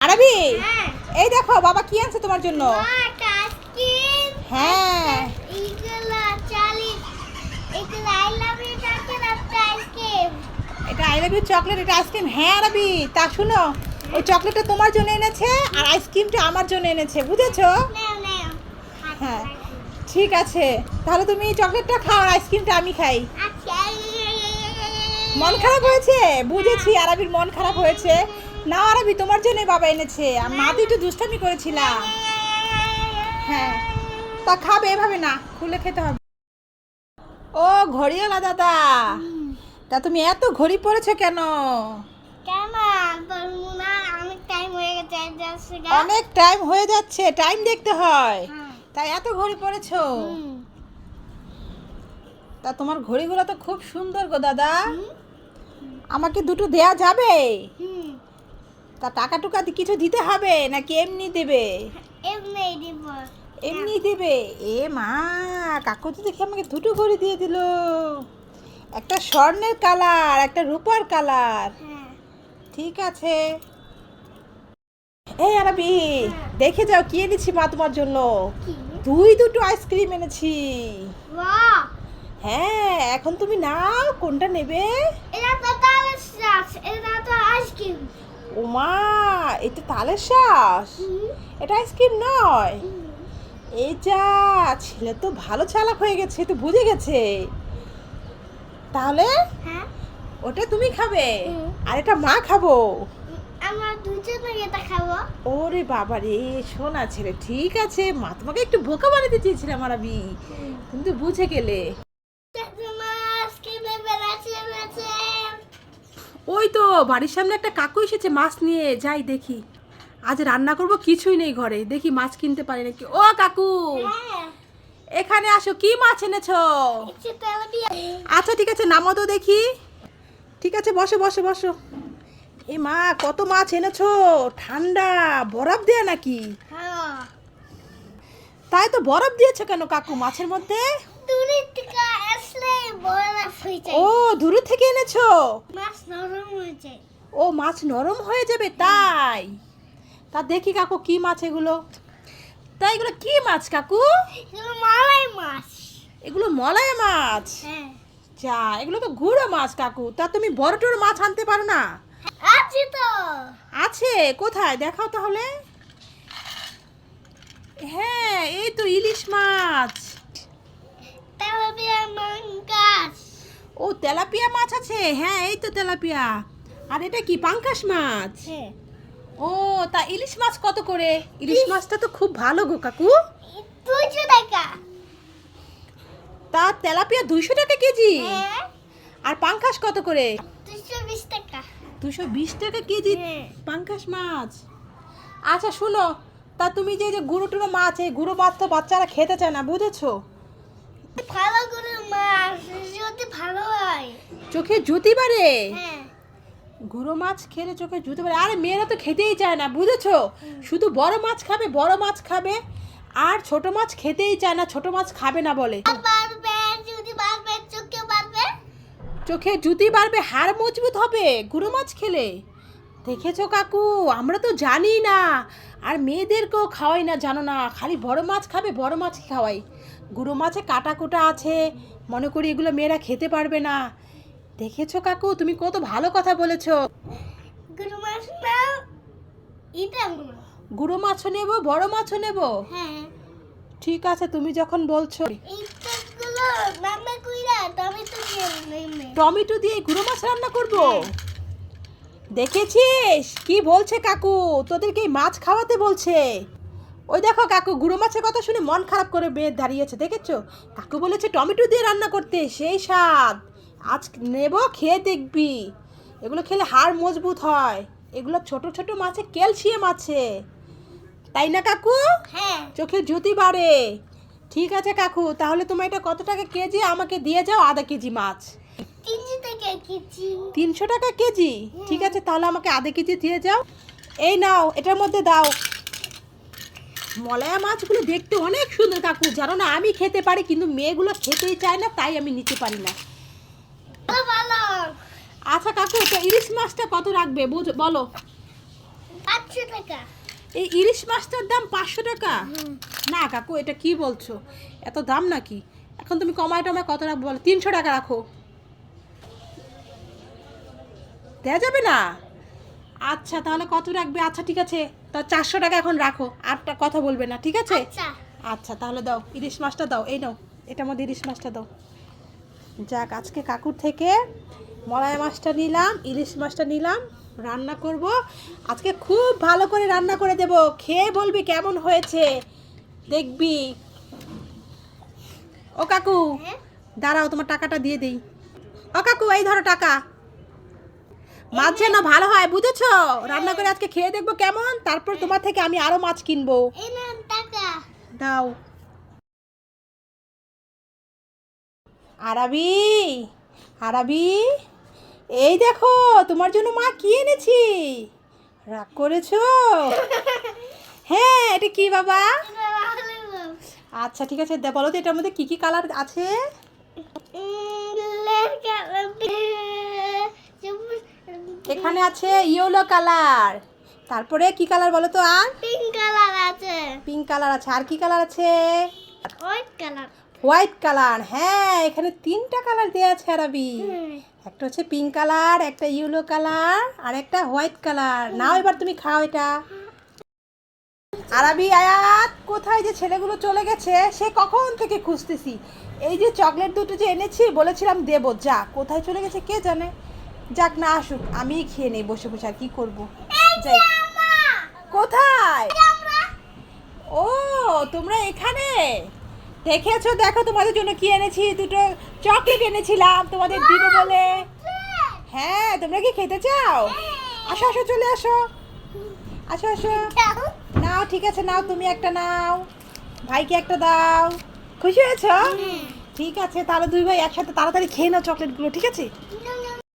আরবি হ্যাঁ। এই দেখো বাবা কি আনছে তোমার জন্য? হ্যাঁ। এটা আই লাভ ইউ চকলেট এটা আইসক্রিম হ্যাঁ আরবি তা শুনো ওই চকলেটটা তোমার জন্য এনেছে আর আইসক্রিমটা আমার জন্য এনেছে বুঝেছ? হ্যাঁ। ঠিক আছে তাহলে তুমি চকলেটটা খাও আর আইসক্রিমটা আমি খাই। আচ্ছা। মন খারাপ হয়েছে? বুঝেছি আরবির মন খারাপ হয়েছে। না আরবি তোমার জন্যই বাবা এনেছে। আর মা তো একটু দুষ্টামি করেছিলাম। হ্যাঁ তা খাবে এভাবে না খুলে খেতে হবে। ও ঘড়িওয়ালা দাদা তা তুমি এত ঘড়ি পরেছো কেন? অনেক টাইম হয়ে গেছে যাচ্ছে অনেক টাইম হয়ে যাচ্ছে টাইম দেখতে হয়। হ্যাঁ। তাই এত ঘড়ি পরেছো? তা তোমার ঘড়িগুলো তো খুব সুন্দর গো দাদা। আমাকে দুটো দেয়া যাবে। তা টাকা টুকা কিছু দিতে হবে নাকি এমনি দেবে? এমনি দিব। এমনি দেবে? এ মা কাকু তো দেখি আমাকে দুটো ঘড়ি দিয়ে দিল। একটা স্বর্ণের কালার একটা রূপার কালার। হ্যাঁ। ঠিক আছে। এই আরবি দেখে যাও কি এনেছি মা তোমার জন্য। দুই দুটো আইসক্রিম এনেছি। হ্যাঁ এখন তুমি নাও কোনটা নেবে? এটা তো আইসক্রিম। ও মা এটা তালের শ্বাস এটা আইসক্রিম নয়। এই যা ছেলে তো ভালো চালাক হয়ে গেছে তো বুঝে গেছে। তাহলে হ্যাঁ। ওটা তুমি খাবে আর এটা মা খাব। আমরা দুজনে এটা খাব। ওরে বাবা রে শোনা ছেলে ঠিক আছে। মা তোমাকে একটু বোকা বানাতে চেয়েছিলাম আরবি কিন্তু বুঝে গেলে। ওই তো বাড়ির সামনে একটা কাকু এসেছে মাছ নিয়ে যাই দেখি। আজ রান্না করব কিছুই নেই ঘরে দেখি মাছ কিনতে পারি নাকি। ও কাকু! হ্যাঁ। এখানে আসো কি মাছ এনেছো? আচ্ছা ঠিক আছে নামো তো দেখি। ঠিক আছে বসো বসো বসো। এ মা কত মাছ এনেছো? ঠান্ডা বরফ দেয়া নাকি? হ্যাঁ। তাই তো বরফ দিয়েছ কেন কাকু মাছের মধ্যে? ও দূরে থেকে এনেছো? মাছ নরম হয়ে যায় ও মাছ নরম হয়ে যাবে তাই? তা দেখি কাকু কি মাছ এগুলো? তাই এগুলো কি মাছ কাকু? এগুলো মালাই মাছ। এগুলো মলায়া মাছ? হ্যাঁ। যা এগুলো তো গুঁড়ো মাছ কাকু। তা তুমি বড় টড় মাছ আনতে পারো না? আছে তো। আছে? কোথায়? দেখাও তাহলে। হ্যাঁ এই তো ইলিশ মাছ। তেলাপিয়া মাছ ও তেলাপিয়া মাছ আছে? হ্যাঁ এই তো তেলাপিয়া। আর এটা কি পাঙ্কাশ মাছ? হ্যাঁ। ও তা ইলিশ মাছ কত করে? ইলিশ মাছটা তো খুব ভালো গো কাকু। দুইশো টাকা। তা তেলাপিয়া দুইশো টাকা কেজি? হ্যাঁ। আর পাঙ্কাশ কত করে? দুইশো বিশ টাকা। দুশো বিশ টাকা কেজি হ্যাঁ। পাঙ্কাশ মাছ? আচ্ছা শুনো তা তুমি যে যে গুঁড়ো টুড়ো মাছ এই গুঁড়ো মাছ তো বাচ্চারা খেতে চায় না বুঝেছ? ভালো করে মাছ যদি ভালো হয়। চোখে জুতি বাড়ে? হ্যাঁ। গুঁড়ো মাছ খেলে চোখে জুতি বাড়ে। আরে মেয়েরা তো খেতেই চায় না বুঝেছ? শুধু বড় মাছ খাবে বড় মাছ খাবে আর ছোট মাছ খেতেই চায় না ছোট মাছ খাবে না বলে। চোখে জুতি বাড়বে হাড় মজবুত হবে গুঁড়ো মাছ খেলে। দেখেছ কাকু আমরা তো জানি না। আর মেয়েদেরকেও খাওয়াই না জানো না। খালি বড় মাছ খাবে বড় মাছই খাওয়াই। গুঁড়ো মাছে কাটা কুটা আছে মনে করি এগুলো মেয়েরা খেতে পারবে না। দেখেছ কাকু তুমি কত ভালো কথা বলেছ। গরু মাছ নাও এটা গুঁড়ো। মাছও নেব বড় মাছও নেব? হ্যাঁ। ঠিক আছে তুমি যখন বলছো। টমেটো দিয়ে নেমে। টমেটো দিয়ে গুঁড়ো মাছ রান্না করব? দেখেছিস? কি বলছে কাকু? তোদেরকে মাছ খাওয়াতে বলছে। ওই দেখো কাকু গুঁড়ো মাছের কথা শুনে মন খারাপ করে বেয়ে দাঁড়িয়েছে দেখেছ? কাকু বলেছে টমেটো দিয়ে রান্না করতে সেই স্বাদ। আজ নেব খেয়ে দেখবি। এগুলো খেলে হাড় মজবুত হয়। এগুলো ছোট ছোট মাছে ক্যালসিয়াম আছে। তাই না কাকু? হ্যাঁ। চোখে জ্যোতি বাড়ে। ঠিক আছে কাকু তাহলে তোমার এটা কত টাকা কেজি? আমাকে দিয়ে যাও আধা কেজি মাছ। তিনশো টাকা কেজি? কেজি ঠিক আছে তাহলে আমাকে আধা কেজি দিয়ে যাও। এই নাও এটার মধ্যে দাও। মলায়া মাছগুলো দেখতে অনেক সুন্দর কাকু জানো না আমি খেতে পারি কিন্তু মেয়েগুলো খেতেই চায় না তাই আমি নিতে পারি না। আচ্ছা কাকু তো ইলিশ মাছটা কত রাখবে? বুঝ বলো। পাঁচশো টাকা। এই ইলিশ মাছটার দাম পাঁচশো টাকা? না কাকু এটা কি বলছো? এত দাম নাকি? এখন তুমি কমায় টমায় কত রাখব বলো? তিনশো টাকা রাখো। দেওয়া যাবে না? আচ্ছা তাহলে কত রাখবে? আচ্ছা ঠিক আছে। তা চারশো টাকা এখন রাখো আটটা কথা বলবে না ঠিক আছে? আচ্ছা। আচ্ছা তাহলে দাও ইলিশ মাছটা দাও এই নাও এটার মধ্যে ইলিশ মাছটা দাও। যাক আজকে কাকুর থেকে মলাই মাছটা নিলাম ইলিশ মাছটা নিলাম রান্না করব। আজকে খুব ভালো করে রান্না করে দেব খেয়ে বলবি কেমন হয়েছে দেখবি। ও কাকু হ্যাঁ? দাঁড়াও তোমার টাকাটা দিয়ে দেই। ও কাকু এই ধরো টাকা। মাছ যেন ভালো হয় বুঝেছ? রান্না করে আজকে খেয়ে দেখব কেমন তারপর তোমার থেকে আমি আরও মাছ কিনবো। দাও। আরাবি আরাবি এই দেখো তোমার জন্য মা কি এনেছি? রাগ করেছ? হ্যাঁ এটা কি বাবা। আচ্ছা ঠিক আছে দে- বলো তো এটার মধ্যে কি কি কালার আছে? এখানে আছে ইয়েলো কালার। তারপরে কি কালার বলো তো আর? পিঙ্ক কালার আছে। পিঙ্ক কালার আছে। আর কি কালার আছে? White colour. White colour. হ্যাঁ এখানে তিনটা কালার দেওয়া আছে আরাবি। একটা হচ্ছে পিঙ্ক কালার একটা ইয়েলো কালার আর একটা হোয়াইট কালার। নাও এবার তুমি খাও এটা। আরাবি আয়াত কোথায় যে ছেলেগুলো চলে গেছে সে কখন থেকে খুঁজতেছি? এই যে চকলেট দুটো যে এনেছি বলেছিলাম দেবো। যা কোথায় চলে গেছে কে জানে? যাক না আসুক আমিই খেয়ে নেই বসে বসে আর কি করব? যাই। কোথায়? ও তোমরা এখানে? দেখেছ? দেখো তোমাদের জন্য কি এনেছি? দুটো চকলেট এনেছিলাম তোমাদের দিব বলে। হ্যাঁ তোমরা কি খেতে চাও? আসো আসো চলে আসো। আসো আসো। নাও ঠিক আছে নাও তুমি একটা নাও। ভাইকে একটা দাও। খুশি হয়েছো? ঠিক আছে তাহলে দুই ভাই একসাথে তাড়াতাড়ি খেয়ে নাও চকলেটগুলো ঠিক আছে?